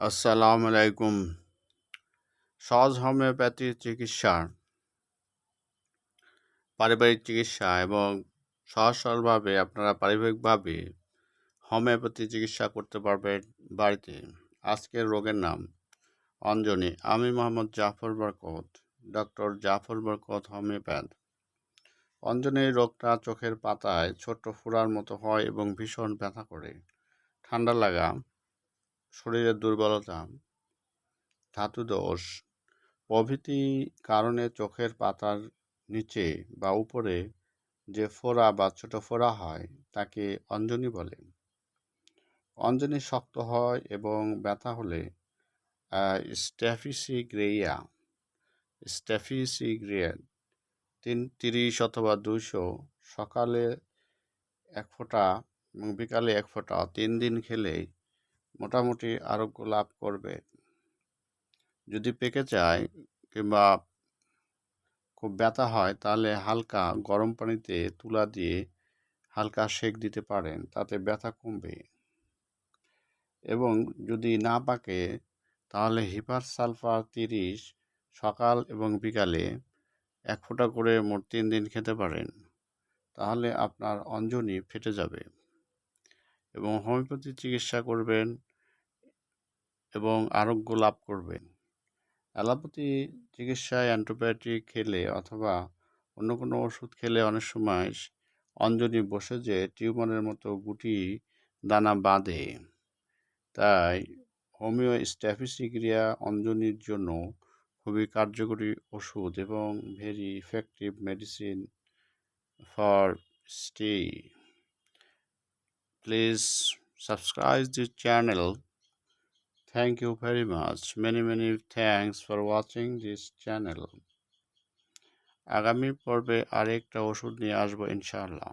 আসসালামু আলাইকুম। সহজ হোমিওপ্যাথি চিকিৎসা। পারিবারিক চিকিৎসা এবং সহজ সরলভাবে আপনারা পারিবারিকভাবে হোমিওপ্যাথি চিকিৎসা করতে পারবেন বাড়িতে। আজকের রোগের নাম অঞ্জনি। আমি মোহাম্মদ জাফর বরকত ডক্টর জাফর বরকত, হোমিওপ্যাথ। অঞ্জনির রোগটা চোখের পাতায় ছোট্ট ফোড়ার মতো হয় এবং ভীষণ ব্যথা করে। ঠান্ডা লাগা। শরীরের দুর্বলতা ধাতু দোষ প্রভৃতি কারণে চোখের পাতার নিচে বা উপরে যে ফোড়া বা ছোট ফোড়া হয়, তাকে অঞ্জনি বলে। অঞ্জনি শক্ত হয় এবং ব্যথা হলে স্ট্যাফিসি গ্রেইয়া স্ট্যাফিসি গ্রেয়া তিন, তিরিশ অথবা দুইশো সকালে এক ফোঁটা এবং বিকালে এক ফোঁটা, তিন দিন খেলেই মোটামুটি আরোগ্য লাভ করবে। যদি পেকে যায় কিংবা খুব ব্যথা হয়, তাহলে হালকা গরম পানিতে তুলা দিয়ে হালকা সেক দিতে পারেন, তাতে ব্যথা কমবে। এবং যদি না পাকে, তাহলে হিপার সালফার তিরিশ সকাল এবং বিকালে এক ফোঁটা করে মোট তিন দিন খেতে পারেন। তাহলে আপনার অঞ্জনি ফেটে যাবে। এবং হোমিওপ্যাথি চিকিৎসা করবেন এবং আরোগ্য লাভ করবেন। অ্যালোপ্যাথি চিকিৎসায় অ্যান্টিবায়োটিক খেলে অথবা অন্য কোনো ওষুধ খেলে অনেক সময় অঞ্জনি বসে যে টিউমারের মতো গুটি দানা বাঁধে। তাই হোমিও স্ট্যাফিসিক্রিয়া অঞ্জনির জন্য খুবই কার্যকরী ওষুধ এবং very effective medicine for stay please subscribe this channel Thank you very much. Many many thanks for watching this channel. আগামী পর্বে আরেকটা ওষুধ নিয়ে আসব ইনশাআল্লাহ